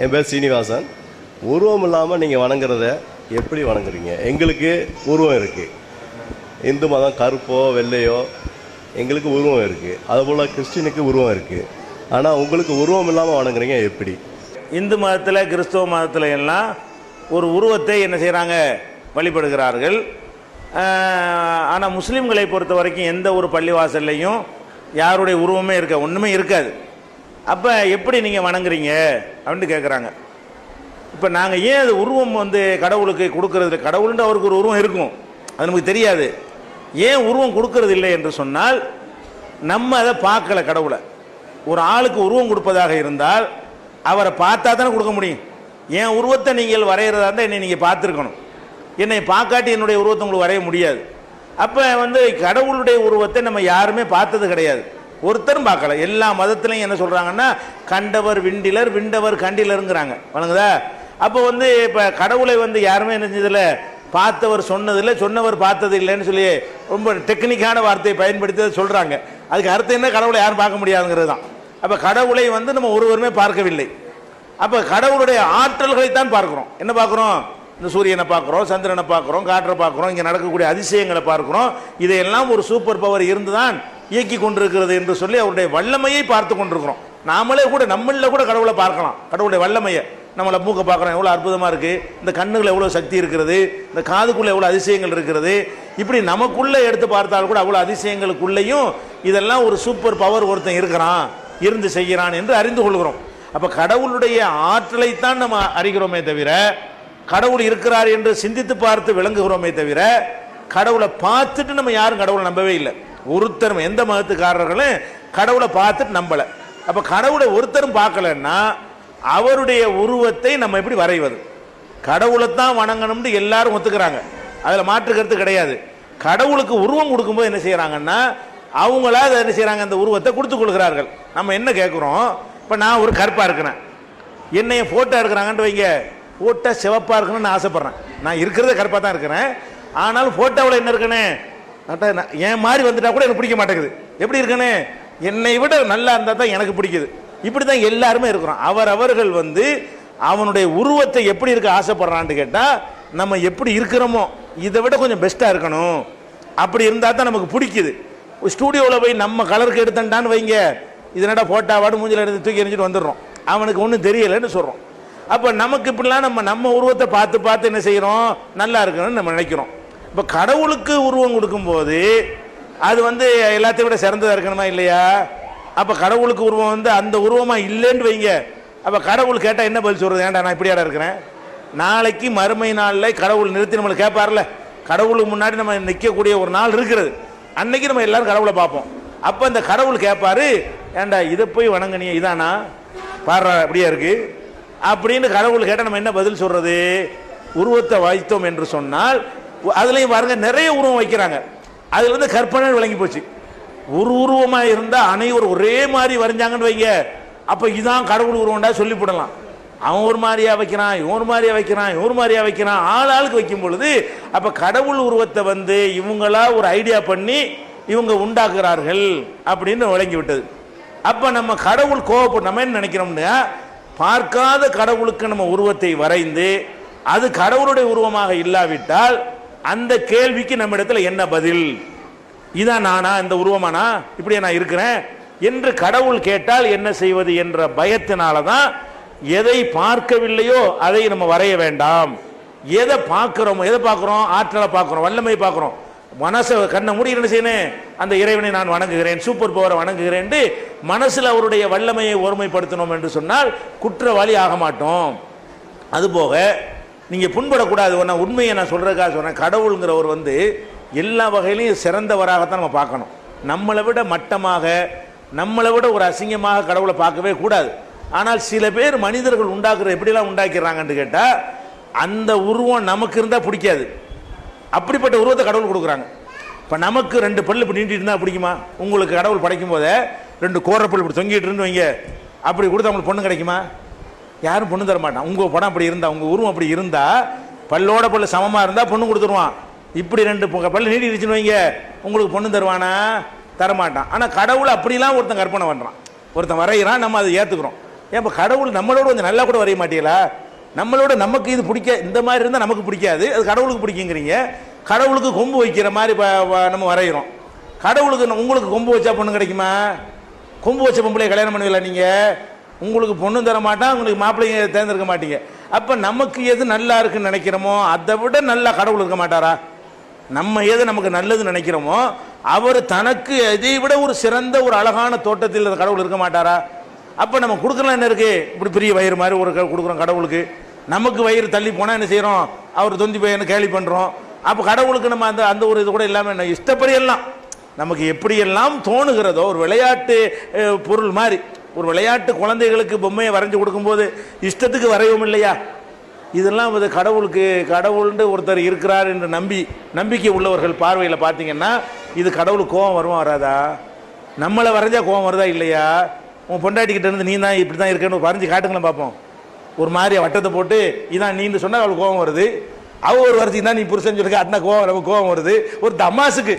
என் பேர் சீனிவாசன். உருவம் இல்லாமல் நீங்கள் வணங்குறத எப்படி வணங்குறீங்க? எங்களுக்கு உருவம் இருக்குது இந்து மதம் கருப்போ வெள்ளையோ எங்களுக்கு உருவம் இருக்குது அதுபோல் கிறிஸ்டினுக்கு உருவம் இருக்குது ஆனால் உங்களுக்கு உருவம் இல்லாமல் வணங்குறீங்க எப்படி? இந்து மதத்தில் கிறிஸ்துவ மதத்தில் எல்லாம் ஒரு உருவத்தை என்ன செய்கிறாங்க வழிபடுகிறார்கள். ஆனால் முஸ்லீம்களை பொறுத்த வரைக்கும் எந்த ஒரு பள்ளிவாசல்லையும் யாருடைய உருவமே இருக்க ஒன்றுமே இருக்காது. அப்போ எப்படி நீங்கள் வணங்குறீங்க? அப்படின்னு கேட்குறாங்க இப்போ நாங்கள் ஏன் அது உருவம் வந்து கடவுளுக்கு கொடுக்கறது கடவுள்ன்ற அவருக்கு ஒரு உருவம் இருக்கும். அது நமக்கு தெரியாது. ஏன் உருவம் கொடுக்கறது இல்லை என்று சொன்னால் நம்ம அதை பார்க்கல கடவுளை. ஒரு ஆளுக்கு உருவம் கொடுப்பதாக இருந்தால் அவரை பார்த்தா தானே கொடுக்க முடியும். என் உருவத்தை நீங்கள் வரைகிறதா இருந்தால் என்னை நீங்கள் பார்த்துருக்கணும். என்னை பார்க்காட்டி என்னுடைய உருவத்தை உங்களுக்கு வரைய முடியாது. அப்போ வந்து கடவுளுடைய உருவத்தை நம்ம யாருமே பார்த்தது கிடையாது. ஒருத்தரும் பார்க்கல. எல்லா மதத்துலையும் என்ன சொல்கிறாங்கன்னா கண்டவர் விண்டிலர் விண்டவர் கண்டிலருங்கிறாங்க. வணங்குதா? அப்போ வந்து இப்போ கடவுளை வந்து யாருமே என்ன பார்த்தவர் சொன்னதில்லை சொன்னவர் பார்த்தது இல்லைன்னு சொல்லி ரொம்ப டெக்னிக்கான வார்த்தையை பயன்படுத்தி சொல்கிறாங்க அதுக்கு அர்த்தம் என்ன? கடவுளை யாரும் பார்க்க முடியாதுங்கிறது தான். அப்போ கடவுளை வந்து நம்ம ஒருவருமே பார்க்கவில்லை. அப்போ கடவுளுடைய ஆற்றல்களை தான் பார்க்குறோம். என்ன பார்க்குறோம்? இந்த சூரியனை பார்க்குறோம் சந்திரனை பார்க்குறோம் காற்றை பார்க்குறோம் இங்கே நடக்கக்கூடிய அதிசயங்களை பார்க்குறோம். இதையெல்லாம் ஒரு சூப்பர் பவர் இருந்து தான் இயக்கி கொண்டிருக்கிறது என்று சொல்லி அவருடைய வல்லமையை பார்த்து கொண்டிருக்கிறோம். நாமளே கூட நம்மளில் கூட கடவுளை பார்க்கலாம். கடவுளுடைய வல்லமையை நம்மளை மூக்க பார்க்குறோம் எவ்வளோ அற்புதமாக இருக்குது இந்த கண்ணுகள் எவ்வளோ சக்தி இருக்கிறது. இந்த காதுக்குள்ளே எவ்வளோ அதிசயங்கள் இருக்கிறது. இப்படி நமக்குள்ளே எடுத்து பார்த்தால் கூட அவ்வளோ அதிசயங்களுக்குள்ளேயும் இதெல்லாம் ஒரு சூப்பர் பவர் ஒருத்தன் இருக்கிறான் இருந்து செய்கிறான் என்று அறிந்து கொள்கிறோம். அப்போ கடவுளுடைய ஆற்றலைத்தான் நம்ம அறிகிறோமே தவிர கடவுள் இருக்கிறார் என்று சிந்தித்து பார்த்து விளங்குகிறோமே தவிர கடவுளை பார்த்துட்டு நம்ம யாரும் கடவுளை நம்பவே இல்லை. ஒருத்தரும் எந்த மதத்துக்காரர்களும் கடவுளை பார்த்துட்டு நம்பலை. அப்போ கடவுளை ஒருத்தரும் பார்க்கலன்னா அவருடைய உருவத்தை நம்ம எப்படி வரைவது? கடவுளை தான் வணங்கணும்னு எல்லாரும் ஒத்துக்கிறாங்க. அதில் மாற்று கருத்து கிடையாது. கடவுளுக்கு உருவம் கொடுக்கும்போது என்ன செய்கிறாங்கன்னா அவங்களா அதை என்ன செய்கிறாங்க அந்த உருவத்தை கொடுத்து கொள்கிறார்கள். நம்ம என்ன கேட்குறோம் இப்போ நான் ஒரு கருப்பாக இருக்கிறேன். என்னைய ஃபோட்டோ இருக்கிறாங்கன்ட்டு வைங்க. ஃபோட்டோ சிவப்பாக இருக்கணும்னு ஆசைப்பட்றேன். நான் இருக்கிறத கருப்பாக தான் இருக்கிறேன். ஆனாலும் ஃபோட்டோவில் என்ன இருக்கணும் என் மாதிரி வந்துட்டா கூட எனக்கு பிடிக்க மாட்டேங்குது. எப்படி இருக்கனே என்னை விட நல்லா இருந்தால் தான் எனக்கு பிடிக்குது. இப்படி தான் எல்லாருமே இருக்கிறோம். அவர் அவர்கள் வந்து அவனுடைய உருவத்தை எப்படி இருக்க ஆசைப்படுறான்னு கேட்டால் நம்ம எப்படி இருக்கிறோமோ இதை விட கொஞ்சம் பெஸ்ட்டாக இருக்கணும். அப்படி இருந்தால் தான் நமக்கு பிடிக்குது. ஸ்டூடியோவில் போய் நம்ம கலருக்கு எடுத்தண்டான்னு வைங்க. இதனடா ஃபோட்டோவாடு மூஞ்சில் எடுத்து தூக்கி எறிஞ்சிட்டு வந்துடுறோம். அவனுக்கு ஒன்றும் தெரியலைன்னு சொல்கிறோம் அப்போ நமக்கு இப்படிலாம் நம்ம நம்ம உருவத்தை பார்த்து பார்த்து என்ன செய்கிறோம் நல்லா இருக்கணும்னு நம்ம நினைக்கிறோம். இப்போ கடவுளுக்கு உருவம் கொடுக்கும்போது அது வந்து எல்லாத்தையும் விட சிறந்ததாக இருக்கணுமா இல்லையா? அப்போ கடவுளுக்கு உருவம் வந்து அந்த உருவமாக இல்லைன்னு வைங்க. அப்போ கடவுள் கேட்டால் என்ன பதில் சொல்கிறது ஏன்டா நான் இப்படியாடா இருக்கிறேன்? நாளைக்கு மறுமை நாளில் கடவுள் நிறுத்தி நம்மளை கேட்பார்ல. கடவுளுக்கு முன்னாடி நம்ம நிற்கக்கூடிய ஒரு நாள் இருக்கிறது. அன்னைக்கு நம்ம எல்லாரும் கடவுளை பார்ப்போம். அப்போ அந்த கடவுள் கேட்பாரு ஏன்டா இதை போய் வணங்குனிய இதானா? பாடுறா அப்படியே இருக்கு. அப்படின்னு கடவுள் கேட்டால் நம்ம என்ன பதில் சொல்கிறது உருவத்தை வைத்தோம் என்று சொன்னால் அதுலேயும் பாருங்க நிறைய உருவம் வைக்கிறாங்க. அதுல இருந்து கற்பனை விளங்கி போச்சு. ஒரு உருவமாக இருந்தால் அனைவரும் ஒரே மாதிரி வரைஞ்சாங்கன்னு வைங்க. அப்போ இதான் கடவுள் உருவம்டா சொல்லி போடலாம். அவன் ஒரு மாதிரியா வைக்கிறான் இவன் ஒரு மாதிரியா வைக்கிறான் இவன் ஒரு மாதிரியா வைக்கிறான். ஆள் ஆளுக்கு வைக்கும் பொழுது அப்போ கடவுள் உருவத்தை வந்து இவங்களா ஒரு ஐடியா பண்ணி இவங்க உண்டாக்குறார்கள் அப்படின்னு விளங்கி விட்டது. அப்போ நம்ம கடவுள் கோவப்பட்டு நம்ம என்ன நினைக்கிறோம்னா பார்க்காத கடவுளுக்கு நம்ம உருவத்தை வரைந்து அது கடவுளுடைய உருவமாக இல்லாவிட்டால் அந்த கேள்விக்கு நம்ம இடத்துல என்ன பதில்? இதான் நானா? இந்த உருவமானா? இப்படியே நான் இருக்கிறேன். என்று கடவுள் கேட்டால் என்ன செய்வது என்ற பயத்தினால தான் எதை பார்க்கவில்லையோ அதை நம்ம வரைய வேண்டாம். எதை பார்க்குறோமோ எதை பார்க்குறோம்? ஆற்றலை பார்க்குறோம் வல்லமை பார்க்குறோம். மனசை கண்ணை மூடி என்ன செய்யணும்? அந்த இறைவனை நான் வணங்குகிறேன் சூப்பர் பவரை வணங்குகிறேன் மனசில் அவருடைய வல்லமையை ஒருமைப்படுத்தணும் என்று சொன்னால் குற்றவாளி ஆக மாட்டோம். அதுபோக நீங்கள் புண்படக்கூடாது ஒன்று உண்மையை நான் சொல்கிறதுக்காக சொன்னேன் கடவுளுங்கிறவர் வந்து எல்லா வகையிலையும் சிறந்தவராகத்தான் நம்ம பார்க்கணும். நம்மளை விட மட்டமாக நம்மளை விட ஒரு அசிங்கமாக கடவுளை பார்க்கவே கூடாது. ஆனால் சில பேர் மனிதர்கள் உண்டாக்குற எப்படிலாம் உண்டாக்கிறாங்கன்னு கேட்டால் அந்த உருவம் நமக்கு இருந்தால் பிடிக்காது. அப்படிப்பட்ட உருவத்தை கடவுள் கொடுக்குறாங்க. இப்போ நமக்கு ரெண்டு பல்லு இப்படி நீட்டிட்டு இருந்தால் பிடிக்குமா? உங்களுக்கு கடவுள் படைக்கும் போதே ரெண்டு கோரப்பல் இப்படி தொங்கிட்டு இருந்து வைங்க. அப்படி கொடுத்தா உங்களுக்கு பொண்ணு கிடைக்குமா? யாரும் பொண்ணு தர மாட்டான். உங்கள் படம் அப்படி இருந்தால் உங்கள் உருவம் அப்படி இருந்தால் பல்லோட பல்லு சமமாக இருந்தால் பொண்ணு கொடுத்துருவான். இப்படி ரெண்டு பல்லு நீடிடுச்சுன்னு வைங்க. உங்களுக்கு பொண்ணு தருவானா? தரமாட்டான். ஆனால் கடவுள் அப்படிலாம் ஒருத்தன் கற்பனை பண்ணுறான் ஒருத்தன் வரைகிறான் நம்ம அதை ஏற்றுக்கிறோம் ஏன் இப்போ கடவுள் நம்மளோட கொஞ்சம் நல்லா கூட வரைய மாட்டீங்களா? நம்மளோட நமக்கு இது பிடிக்க இந்த மாதிரி இருந்தால் நமக்கு பிடிக்காது. அது கடவுளுக்கு பிடிக்குங்கிறீங்க. கடவுளுக்கு கொம்பு வைக்கிற மாதிரி நம்ம வரைகிறோம். கடவுளுக்கு உங்களுக்கு கொம்பு வச்சா பொண்ணு கிடைக்குமா? கொம்பு வச்ச பொம்பளை கல்யாணம் பண்ணுவீங்களா நீங்கள் உங்களுக்கு பொண்ணும் தர மாட்டான் உங்களுக்கு மாப்பிள்ளைங்க தேர்ந்தெடுக்க மாட்டீங்க. அப்போ நமக்கு எது நல்லா இருக்குன்னு நினைக்கிறோமோ அதை விட நல்லா கடவுள் இருக்க மாட்டாரா? நம்ம எது நமக்கு நல்லது நினைக்கிறோமோ அவர் தனக்கு இதை விட ஒரு சிறந்த ஒரு அழகான தோட்டத்தில் கடவுள் இருக்க மாட்டாரா? அப்போ நம்ம கொடுக்கலாம் என்ன இருக்கு? இப்படி பெரிய வயிறு மாதிரி ஒரு கொடுக்குறோம் கடவுளுக்கு. நமக்கு வயிறு தள்ளி போனால் என்ன செய்கிறோம் அவர் தொந்தி பையனை கேலி பண்ணுறோம் அப்போ கடவுளுக்கு நம்ம அந்த அந்த ஒரு இது கூட இல்லாமல் என்ன இஷ்டப்படி எல்லாம். நமக்கு எப்படியெல்லாம் தோணுகிறதோ ஒரு விளையாட்டு பொருள் மாதிரி. ஒரு விளையாட்டு குழந்தைகளுக்கு பொம்மையை வரைஞ்சி கொடுக்கும்போது இஷ்டத்துக்கு வரையவும் இல்லையா? இதெல்லாம் வந்து கடவுளுக்கு கடவுள்னு ஒருத்தர் இருக்கிறார் என்று நம்பி நம்பிக்கை உள்ளவர்கள் பார்வையில் பார்த்தீங்கன்னா இது கடவுளுக்கு கோவம் வருமா வராதா? நம்மளை வரைஞ்சா கோவம் வருதா இல்லையா? உன் பொண்டாட்டிக்கிட்ட இருந்து நீ தான் இப்படி தான் இருக்கேன்னு வரைஞ்சி காட்டுங்களேன் பார்ப்போம். ஒரு மாதிரி வட்டத்தை போட்டு இதான் நீன்னு சொன்னால் அவளுக்கு கோவம் வருது. அவ ஒரு வரைஞ்சி தான் நீ புருஷன் சொல்லி அண்ணா கோவம் நமக்கு கோவம் வருது. ஒரு தமாசுக்கு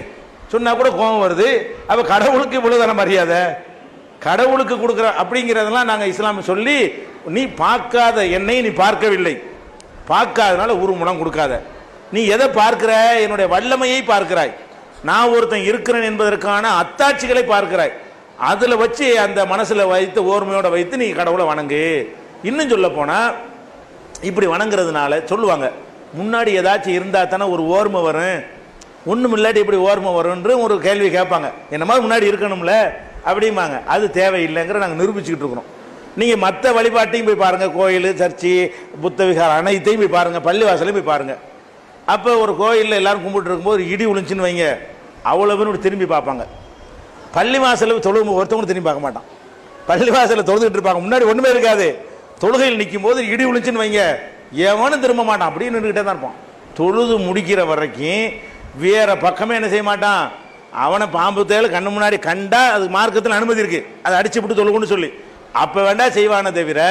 சொன்னால் கூட கோவம் வருது. அப்போ கடவுளுக்கு இவ்வளோதான மரியாதை? கடவுளுக்கு கொடுக்குற அப்படிங்கிறதெல்லாம் நாங்கள் இஸ்லாம் சொல்லி நீ பார்க்காத என்னை நீ பார்க்கவில்லை. பார்க்காதனால உருமுடம் கொடுக்காத. நீ எதை பார்க்கிற என்னுடைய வல்லமையை பார்க்கிறாய். நான் ஒருத்தன் இருக்கிறேன் என்பதற்கான அத்தாட்சிகளை பார்க்கிறாய். அதில் வச்சு அந்த மனசில் வைத்து ஓர்மையோட வைத்து நீ கடவுளை வணங்கு. இன்னும் சொல்ல போனால் இப்படி வணங்குறதுனால சொல்லுவாங்க முன்னாடி ஏதாச்சும் இருந்தால் தானே ஒரு ஓர்மை வரும். ஒன்றும் இல்லாட்டி இப்படி ஓர்மை வரும்ன்ற ஒரு கேள்வி கேட்பாங்க. என்ன மாதிரி முன்னாடி இருக்கணும்ல? அப்படிம்பாங்க. அது தேவையில்லைங்கிற நாங்கள் நிரூபிச்சுக்கிட்டு இருக்கிறோம். நீங்கள் மற்ற வழிபாட்டையும் போய் பாருங்கள் கோயில் சர்ச்சு புத்த விகாரம் அனைத்தையும் போய் பாருங்கள் பள்ளிவாசலையும் போய் பாருங்கள் அப்போ ஒரு கோயிலில் எல்லாரும் கும்பிட்டு இருக்கும்போது இடி விழுந்துச்சுன்னு வைங்க. அவ்வளோ பேர் திரும்பி பார்ப்பாங்க. பள்ளி வாசலில் தொழுகும் ஒருத்தவங்களும் திரும்பி பார்க்க மாட்டான். பள்ளி வாசலில் தொழுதுகிட்டு இருப்பாங்க. முன்னாடி ஒன்றுமே இருக்காது. தொழுகையில் நிற்கும் போது இடி விழுந்துச்சுன்னு வைங்க. எவனும் திரும்ப மாட்டான். அப்படின்னு நின்றுக்கிட்டே தான் இருப்பான். தொழுது முடிக்கிற வரைக்கும் வேற பக்கமே என்ன செய்ய மாட்டான்? அவனை பாம்பு தேல் கண்ணு முன்னாடி கண்டா அது மார்க்கத்தில் அனுமதி இருக்கு. அதை அடிச்சு விட்டு தொழுகுன்னு சொல்லி. அப்போ வேண்டா செய்வானே தவிர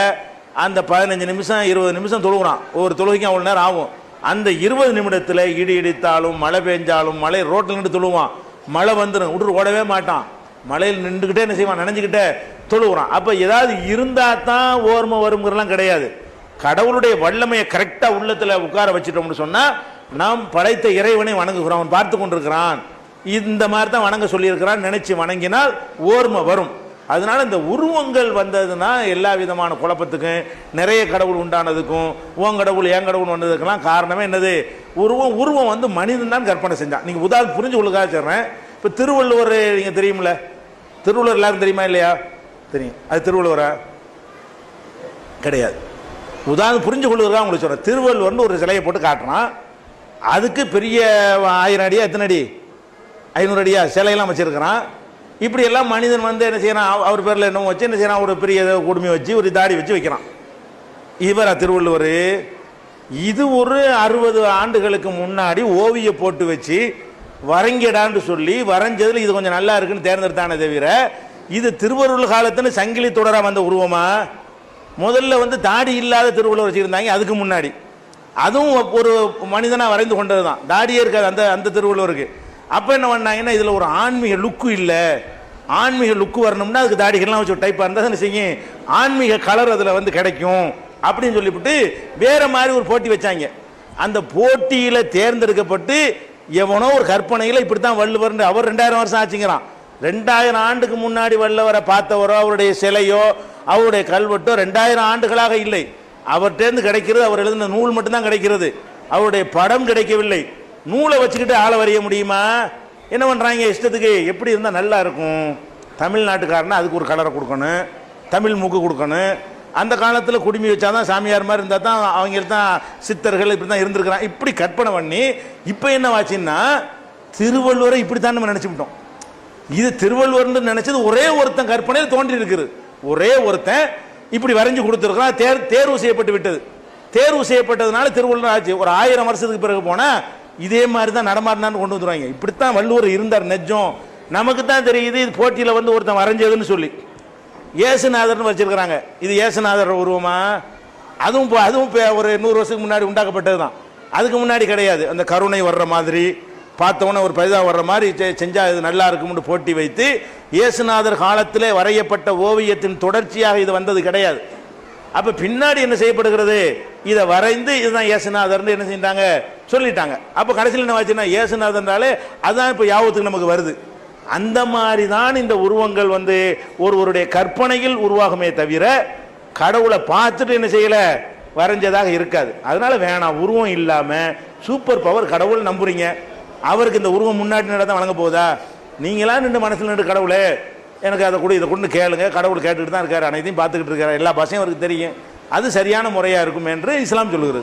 அந்த பதினஞ்சு நிமிஷம் இருபது நிமிஷம் தொழுகிறான். ஒவ்வொரு தொழுகைக்கும் அவ்வளோ நேரம் ஆகும். அந்த இருபது நிமிடத்தில் இடி இடித்தாலும் மழை பெஞ்சாலும் மழை ரோட்டில் நின்று தொழுவான். மழை வந்துடும் விட்டு ஓடவே மாட்டான். மழையில் நின்றுக்கிட்டே என்ன செய்வான்? நினைஞ்சுக்கிட்டே தொழுகிறான். அப்போ ஏதாவது இருந்தால் தான் ஓர்மை வருங்கிறலாம் கிடையாது. கடவுளுடைய வல்லமையை கரெக்டாக உள்ளத்தில் உட்கார வச்சிட்டோம்னு சொன்னால் நாம் படைத்த இறைவனை வணங்குகிறோம். அவன் பார்த்து கொண்டிருக்கிறான். இந்த மாதிரி தான் வணங்க சொல்லியிருக்கிறான் நினைச்சு வணங்கினால் ஓர்மை வரும். அதனால இந்த உருவங்கள் வந்ததுன்னா எல்லா விதமான குழப்பத்துக்கும் நிறைய கடவுள் உண்டானதுக்கும் உன் கடவுள் என் கடவுள் வந்ததுக்கெல்லாம் காரணமே என்னது? உருவம் உருவம் வந்து மனிதன் தான் கற்பனை செஞ்சான் நீங்கள் உதாரணம் புரிஞ்சு கொள்ளுக்காக சொல்கிறேன் இப்போ திருவள்ளுவர் நீங்கள் தெரியுமில்ல திருவள்ளுவர் எல்லாரும் தெரியுமா இல்லையா? தெரியும். அது திருவள்ளுவரா? கிடையாது. உதாரணம் புரிஞ்சு கொள்வதற்காக உங்களுக்கு சொல்கிறேன் திருவள்ளுவர்னு ஒரு சிலையை போட்டு காட்டுறான். அதுக்கு பெரிய ஆயிரம் அடியா எத்தனை அடி? ஐநூறு அடியா சிலையெல்லாம் வச்சிருக்கிறான். இப்படி எல்லாம் மனிதன் வந்து என்ன செய்யறான்? அவர் பேரில் என்னமோ வச்சு என்ன செய்யறான்? ஒரு பெரிய கொடுமை வச்சு ஒரு தாடி வச்சு வைக்கிறான். இவரா திருவள்ளுவர்? இது ஒரு அறுபது ஆண்டுகளுக்கு முன்னாடி ஓவிய போட்டு வச்சு வரைங்கடான்னு சொல்லி வரைஞ்சதில் இது கொஞ்சம் நல்லா இருக்குன்னு தேர்ந்தெடுத்தானே தவிர இது திருவள்ளுவர் காலத்துன்னு சங்கிலி தொடராக வந்த உருவமா? முதல்ல வந்து தாடி இல்லாத திருவள்ளுவர் வச்சுருந்தாங்க அதுக்கு முன்னாடி. அதுவும் ஒரு மனிதனாக வரைந்து கொண்டது தான் தாடியே இருக்காது அந்த அந்த திருவள்ளுவருக்கு. அப்போ என்ன பண்ணாங்கன்னா இதில் ஒரு ஆன்மீக லுக்கு இல்லை. ஆன்மீக லுக்கு வரணும்னா அதுக்கு தாடிகள்லாம் வச்சு டைப்பாக இருந்தால் தான் செய்யும். ஆன்மீக கலர் அதில் வந்து கிடைக்கும். அப்படின்னு சொல்லிவிட்டு வேற மாதிரி ஒரு போட்டி வச்சாங்க. அந்த போட்டியில் தேர்ந்தெடுக்கப்பட்டு எவனோ ஒரு கற்பனையில் இப்படி தான் வள்ளுவர்னு அவர் ரெண்டாயிரம் வருஷம் ஆச்சுங்கிறான். ரெண்டாயிரம் ஆண்டுக்கு முன்னாடி வள்ளுவரை பார்த்தவரோ அவருடைய சிலையோ அவருடைய கல்வெட்டோ ரெண்டாயிரம் ஆண்டுகளாக இல்லை. அவர்கிட்டேருந்து கிடைக்கிறது அவர் எழுதின நூல் மட்டும்தான் கிடைக்கிறது. அவருடைய படம் கிடைக்கவில்லை. நூலை வச்சுக்கிட்டு ஆளை வரைய முடியுமா? என்ன பண்ணுறாங்க இஷ்டத்துக்கு எப்படி இருந்தால் நல்லா இருக்கும். தமிழ்நாட்டுக்காரனா அதுக்கு ஒரு கலரை கொடுக்கணும். தமிழ் மூக்கு கொடுக்கணும். அந்த காலத்தில் குடுமி வச்சாதான் சாமியார் மாதிரி இருந்தால் தான் அவங்க தான் சித்தர்கள் இப்படி தான் இருந்திருக்கிறான். இப்படி கற்பனை பண்ணி இப்போ என்ன ஆச்சுன்னா திருவள்ளுவரை இப்படி தான் நம்ம நினச்சிவிட்டோம் இது திருவள்ளுவர்னு நினச்சது ஒரே ஒருத்தன் கற்பனையில் தோன்றி இருக்குது ஒரே ஒருத்தன் இப்படி வரைஞ்சு கொடுத்துருக்கான் தேர் தேர்வு செய்யப்பட்டு விட்டது. தேர்வு செய்யப்பட்டதுனால திருவள்ளுவர் ஆச்சு. ஒரு ஆயிரம் வருஷத்துக்கு பிறகு போனால் இதே மாதிரி தான் நடமாடினான்னு கொண்டு வந்துருவாங்க. இப்படித்தான் வள்ளுவர் இருந்தார் நெஜம். நமக்கு தான் தெரியுது இது போட்டியில் வந்து ஒருத்தன் வரைஞ்சதுன்னு சொல்லி. ஏசுநாதர்னு வச்சிருக்கிறாங்க. இது ஏசுநாதர் உருவமா? அதுவும் இப்போ அதுவும் இப்போ ஒரு நூறு வருஷத்துக்கு முன்னாடி உண்டாக்கப்பட்டது தான் அதுக்கு முன்னாடி கிடையாது. அந்த கருணை வர்ற மாதிரி பார்த்தவொன்னே ஒரு பரிதா வர்ற மாதிரி செ- இது நல்லா இருக்கும்னு போட்டி வைத்து இயேசுநாதர் காலத்திலே வரையப்பட்ட ஓவியத்தின் தொடர்ச்சியாக இது வந்தது கிடையாது. அப்போ பின்னாடி என்ன செய்யப்படுகிறது? இதை வரைந்து இதுதான் இயேசுநாதர்னு என்ன செஞ்சாங்க சொல்லிட்டாங்க. அப்போ கடைசியில் என்ன ஆச்சுன்னா இயேசுநாதர்னாலே அதுதான் இப்போ யாபத்துக்கு நமக்கு வருது. அந்த மாதிரி தான் இந்த உருவங்கள் வந்து ஒருவருடைய கற்பனையில் உருவாகுமே தவிர கடவுளை பார்த்துட்டு என்ன செய்யலை? வரைஞ்சதாக இருக்காது. அதனால வேணாம் உருவம் இல்லாமல் சூப்பர் பவர் கடவுள் நம்புறீங்க. அவருக்கு இந்த உருவம் முன்னாடி நடந்தா வழங்க போகுதா நீங்களா நின்று மனசில் நின்று கடவுளே எனக்கு அதை கூட இதை கொண்டு கேளுங்க. கடவுள் கேட்டுக்கிட்டு தான் இருக்காரு. அனைத்தையும் பார்த்துக்கிட்டு இருக்காரு. எல்லா பாஷையும் அவருக்கு தெரியும். அது சரியான முறையாக இருக்கும் என்று இஸ்லாம் சொல்கிறது